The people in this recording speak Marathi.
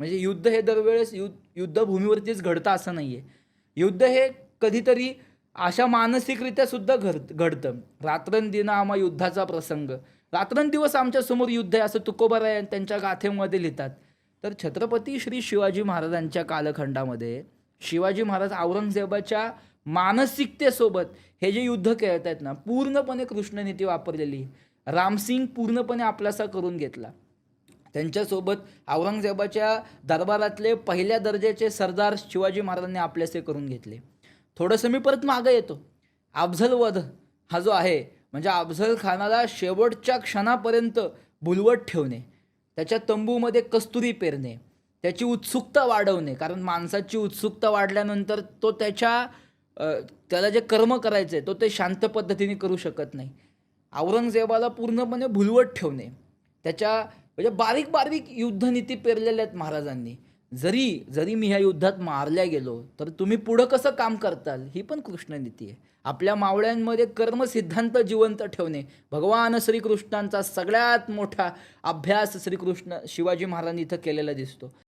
म्हणजे युद्ध हे दरवेळेस यु युद्धभूमीवरतीच घडतं असं नाही आहे युद्ध हे कधीतरी अशा मानसिकरित्या सुद्धा घड घडतं. रात्रंदिन आम्हा युद्धाचा प्रसंग. रात्रंदिवस आमच्यासमोर युद्ध आहे असं तुकोबाराय त्यांच्या गाथेमध्ये लिहितात. तर छत्रपती श्री शिवाजी महाराजांच्या कालखंडामध्ये शिवाजी महाराज औरंगजेबाच्या मानसिकतेसोबत हे जे युद्ध खेळत आहेत ना पूर्णपणे कृष्णनीती वापरलेली. रामसिंग पूर्णपणे आपलासा करून घेतला. त्यांच्यासोबत औरंगजेबाच्या दरबारातले पहिल्या दर्जाचे सरदार शिवाजी महाराजांनी आपलेसे करून घेतले. थोडंसं मी परत मागं येतो. अफझल वध हा जो आहे म्हणजे अफझल खानाला शेवटच्या क्षणापर्यंत भुलवत ठेवणे त्याच्या तंबूमध्ये कस्तुरी पेरणे त्याची उत्सुकता वाढवणे कारण माणसाची उत्सुकता वाढल्यानंतर तो त्याच्या त्याला जे कर्म करायचे तो ते शांत पद्धतीने करू शकत नाही. औरंगजेबाला पूर्णपणे भुलवत ठेवणे. त्याच्या म्हणजे बारीक बारीक युद्धनीती पेरलेल्या आहेत महाराजांनी. जरी जरी मी ह्या युद्धात मारल्या गेलो तर तुम्ही पुढं कसं काम करताल? ही पण कृष्णनीती आहे. आपल्या मावळ्यांमध्ये कर्मसिद्धांत जिवंत ठेवणे भगवान श्रीकृष्णांचा सगळ्यात मोठा अभ्यास श्रीकृष्ण शिवाजी महाराजांनी इथं केलेला दिसतो.